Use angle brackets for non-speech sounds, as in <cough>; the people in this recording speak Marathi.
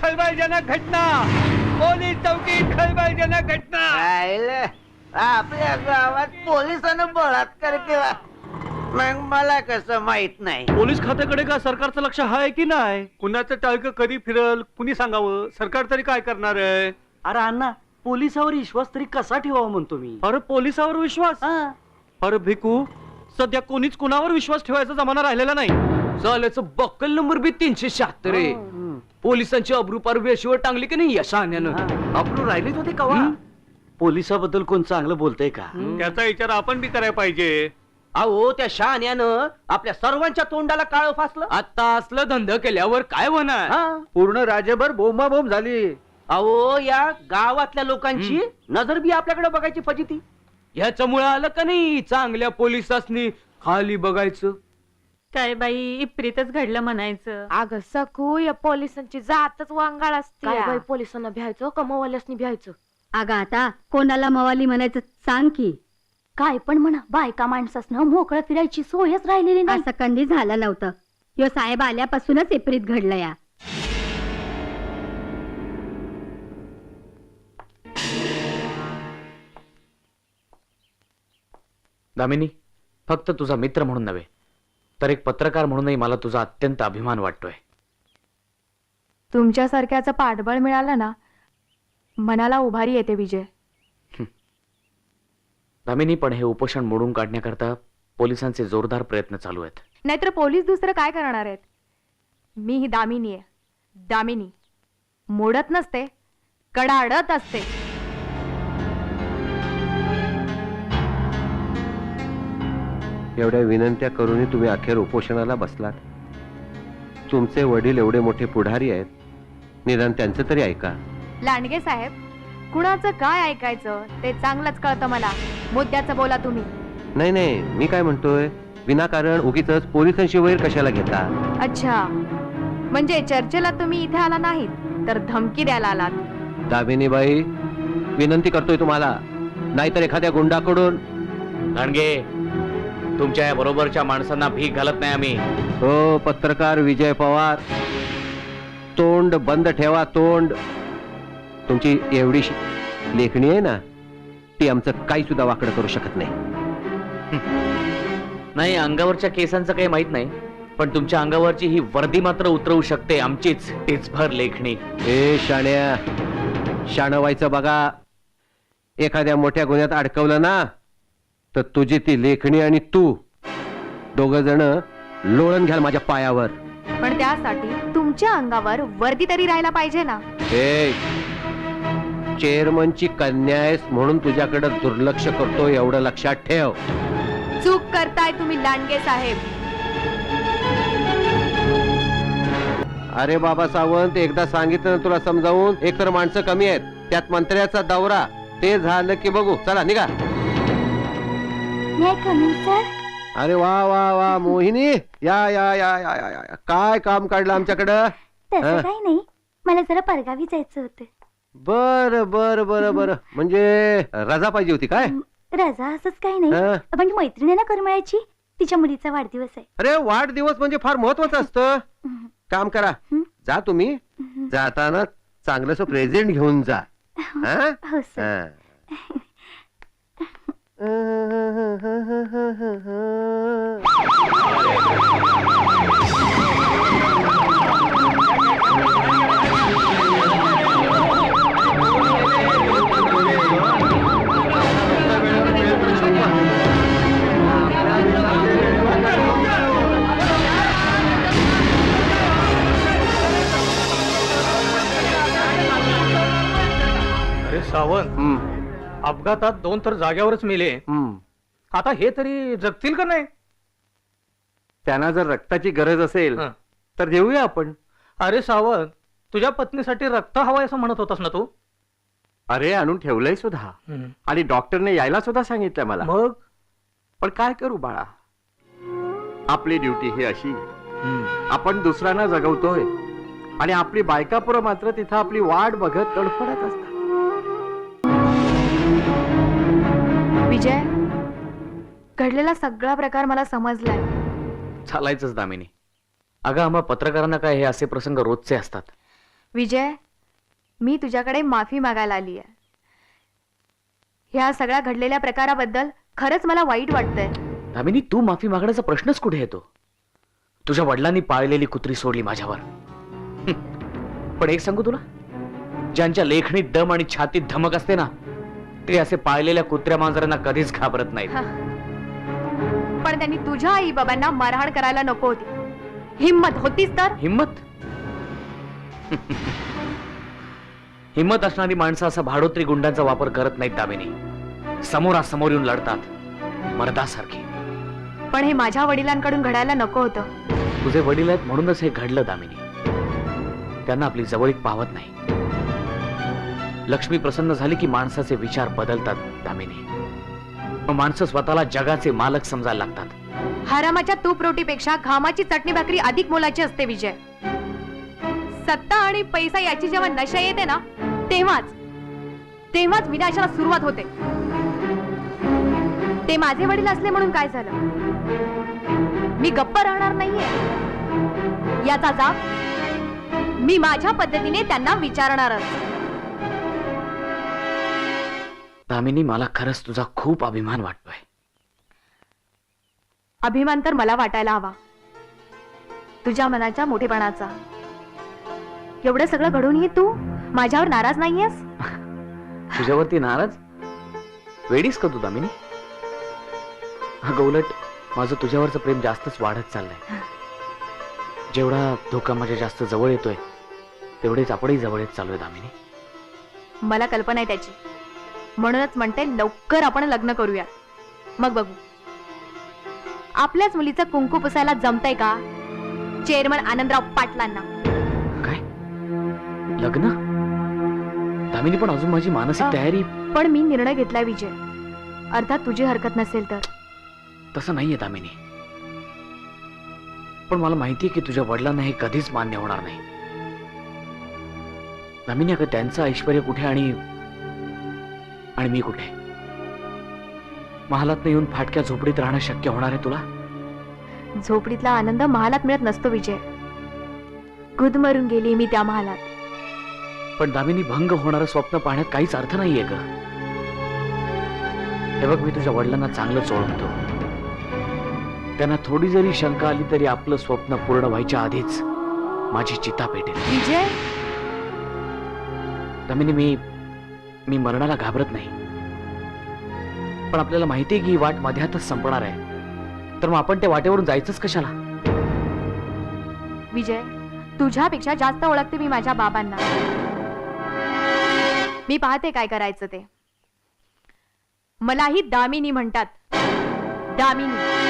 खळबळजनक घटना. पोलीस चौकीत खळबळजनक घटना. राहिलं. आपल्या गावात पोलिसानं बलात्कार केला मग मला कसं माहीत नाही. पोलीस खात्याकडे का सरकारचं लक्ष आहे की नाही? कुणाचं टाळकं कधी फिरल कुणी सांगावं? सरकार तरी काय करणार आहे? अरे अण्णा पोलिसावर विश्वास तरी कसा ठेवावा म्हणतो मी? अरे पोलिसावर विश्वास? हा. अरे भिकू सध्या कोणीच कुणावर विश्वास ठेवायचा जमाना राहिलेला नाही. चाल्याचं बक्कल नंबर बी तीनशे शहात्तर आहे. हम्म. पोलिसांची अब्रूपार वेशीवर टांगली की नाही यशा. आणण्यानं अब्रू राहिलीच होते कवा. पोलिसाबद्दल कोण चांगलं बोलतंय का? त्याचा विचार आपण बी करायला पाहिजे. अहो त्या शहाण्यानं आपल्या सर्वांच्या तोंडाला काळ फासलं. आता असलं धंद केल्यावर काय होणार? पूर्ण राज्यभर बोंबाबोंब झाली. अहो या गावातल्या लोकांची नजर बी आपल्याकडे बघायची फजिती. ह्याच्यामुळे आलं का नाही चांगल्या पोलिसांनी खाली बघायचं? काय बाई इप्रीतच घडलं म्हणायचं. अगं सकू या पोलिसांची जातच वांगाळ असते काय काय बाई, पोलिसांना भ्यायचं कमवाल्यासनी भ्यायचं? अगं आता कोणाला मवाली म्हणायचं सांग की. काय पण म्हणा बायका माणसासनं मोकळं फिरायची सोयच राहिलेली नाही. असं झालं नव्हतं. यो साहेब आल्यापासूनच एप्रित घडलं या दामिनी फक्त तुझा मित्र म्हणून नव्हे तर एक पत्रकार म्हणूनही मला तुझा अत्यंत अभिमान वाटतोय. तुमच्यासारख्याचं पाठबळ मिळालं ना मनाला उभारी येते विजय. दामिनी पण हे उपोषण मोडून काढण्याकरता पोलिसांचे जोरदार प्रयत्न चालू आहेत. नाहीतर पोलीस दुसरं काय करणार आहेत? मी ही दामिनी आहे. दामिनी मोडत नसते कडाडत असते. एवढ्या विनंत्या करूनही तुम्ही अखेर उपोषणाला बसलात? तुमचे वडील एवढे मोठे पुढारी आहेत. निदान त्यांचं तरी ऐका. लांडगे साहेब कुणाचं काय ऐकायचं ते चांगलंच कळतं मला. मुद्द्याचं बोला तुम्ही. नाही नाही मी काय म्हणतोय? विनाकारण उगीच पोलिसांशी वैर कशाला घेता? अच्छा. म्हणजे चर्चेला तुम्ही इथे आला नाहीत तर धमकी द्यायला आलात. दामिनीबाई विनंती करतोय तुम्हाला. नाहीतर एखाद्या गुंडाकडून गाणगे तुमच्या या बरोबरच्या माणसांना भीक घालत नाही आम्ही. हो पत्रकार विजय पवार. तोंड बंद ठेवा तोंड. तुमची एवढी लेखणी आहे ना ती आमचं काही सुद्धा वाकडं करू शकत नाही. नाही अंगावरच्या केसांचं काही माहीत नाही पण तुमच्या अंगावरची ही वर्दी मात्र उतरवू शकते आमचीच टिचभर लेखणी. ए शाण्या. शाणं व्हायचं बघा. एखाद्या मोठ्या गुन्ह्यात अडकवलं ना तर तुझी ती लेखणी आणि तू दोघ जण लोळण घ्याल माझ्या पायावर. पण त्यासाठी तुमच्या अंगावर वर्दी तरी राहायला पाहिजे ना. ए चेअरमनची कन्या आहेस म्हणून तुझ्याकडे दुर्लक्ष करतो एवढं लक्षात ठेव. चूक करताय तुम्ही लांडगे साहेब. अरे बाबा सावंत एकदा सांगितलं ना तुला समजावून? एक तर माणसं कमी आहेत त्यात मंत्र्याचा दौरा. ते झालं की बघू. चला निघा. अरे वा वा वा मोहिनी. या या या या या या. काय काम काढलं आमच्याकडं? तसं हा. काही नाही. मला जरा परगावी जायचं होतं. बर बर बर बर. म्हणजे रजा पाहिजे होती काय? रजा असंच काही नाही? म्हणजे मैत्रिणीला करमळायची तिच्या मुलीचा वाढदिवस आहे. अरे वाढदिवस म्हणजे फार महत्वाचं असतं. हम्म. काम करा. हं? जा तुम्ही. जाताना चांगलंस प्रेझेंट घेऊन जा. हा? हो सर. हा. अरे सावंत हम्म, अपघातात दोन तर जाग्यावरच मेले. हम्म. आता हे तरी जगतील का नाही? त्यांना जर रक्ताची गरज असेल हं. तर देऊया आपण. अरे सावंत तुझ्या पत्नीसाठी रक्त हवंय असं म्हणत होतास ना तू? अरे आणून ठेवलंय सुद्धा. आणि डॉक्टरने यायला सुद्धा सांगितलं मला. मग? पण काय करू बाळा? आपली ड्युटी ही अशी. आपण दुसऱ्यांना जगवतोय. आणि आपली बायकापुरं मात्र तिथं आपली वाट बघत तडफडत असतात. विजय घडलेला सगळा प्रकार मला समजलाय. चालायचंच दामिनी. अगं आम्हा पत्रकारांना काय हे असे प्रसंग रोजचे असतात? विजय मी तुझ्याकडे माफी मागायला आली आहे ह्या सगळ्या घडलेल्या प्रकाराबद्दल खरंच मला वाईट वाटतंय. दामिनी तू माफी मागण्याचा प्रश्नच कुठे येतो? तुझ्या वडिलांनी पाळलेली कुत्री सोडली माझ्यावर. पण एक सांगू तुला? ज्यांच्या लेखणीत दम आणि छातीत धमक असते ना ते असे पाळलेल्या कुत्र्या मांजरांना कधीच घाबरत नाहीत. पण त्यांनी तुझ्या आई बाबांना मारहाण करायला नको होती. हिम्मत होतीच तर? हिम्मत हिम्मत असणारी माणसं असा भाडोत्री गुंडांचा वापर करत नाहीत दामिनी. समोरासमोर येऊन लढतात. मर्दासारखी. पण हे माझ्या वडिलांकडून घडायला नको होतं. तुझे वडील आहेत म्हणूनच हे घडलं दामिनी. त्यांना आपली जवळीक पावत नाही. लक्ष्मी प्रसन्न झाली की माणसाचे विचार बदलतात दामिनी. मग माणसं स्वतःला जगाचे मालक समजायला लागतात. हरामाच्या तूप रोटीपेक्षा घामाची चटणी भाकरी अधिक मोलाची असते विजय. सत्ता आणि पैसा याची जेव्हा नशा येते ना तेव्हाच तेव्हाच विनाशाला सुरुवात होते. ते माझे वडील असले म्हणून काय झालं? मी गप्प राहणार नाहीये. याचा जाब मी माझ्या पद्धतीने त्यांना विचारणारच. दामिनी मला खरंच तुझा खूप अभिमान वाटतोय. अभिमान तर मला वाटायला हवा. तुझ्या मनाच्या मोठेपणाचा. एवढं सगळं घडूनही तू. माझ्यावर नाराज नाहीयेस? <laughs> तुझ्यावरती नाराज? वेडीस का तू दामिनी? अगं उलट माझं तुझ्यावरचं प्रेम जास्तच वाढत चाललंय. जेवढा धोका माझ्या जास्त जवळ येतोय तेवढेच आपणही जवळ येत चालूय दामिनी. मला कल्पना आहे त्याची. म्हणूनच म्हणते लवकर आपण लग्न करूया. मग बघू. आपल्याच मुलीचं कुंकू पुसायला जमतंय का? चेअरमन आनंदराव पाटलांना. काय? लग्न? दामिनी पण अजून माझी मानसिक. तयारी पण मी निर्णय घेतलाय विजय. अर्थात तुझी हरकत नसेल तर. तसं नाहीये दामिनी. पण मला माहितीये की तुझ्या वडिलांना हे कधीच मान्य होणार नाही. दामिनी अगं त्यांचं ऐश्वर कुठे आणि आणि मी कुठे? महालात येऊन फाटक्या झोपडीत राहणं शक्य होणार आहे तुला? झोपडीतला आनंद महालात मिळत नसतो विजय. गुदमरून गेली मी त्या महालात. पण दामिनी भंग होणारं स्वप्न पाहण्यात काहीच अर्थ नाहीये ग. हे बघ मी तुझ्या वडिलांना चांगलंच ओळखतो. त्यांना थोडी जरी शंका आली तरी आपलं स्वप्न पूर्ण व्हायच्या आधीच माझी चिता पेटेल. विजय? दामिनी मी मी मरणाला घाबरत नाही. पण आपल्याला माहिती आहे की ही वाट मध्यातच संपणार आहे. तर मग आपण त्या वाटेवरून जायचंच कशाला? विजय तुझ्यापेक्षा जास्त ओळखते मी माझ्या बाबांना. मी पाहते काय करायचं ते. मलाही दामिनी म्हणतात. दामिनी.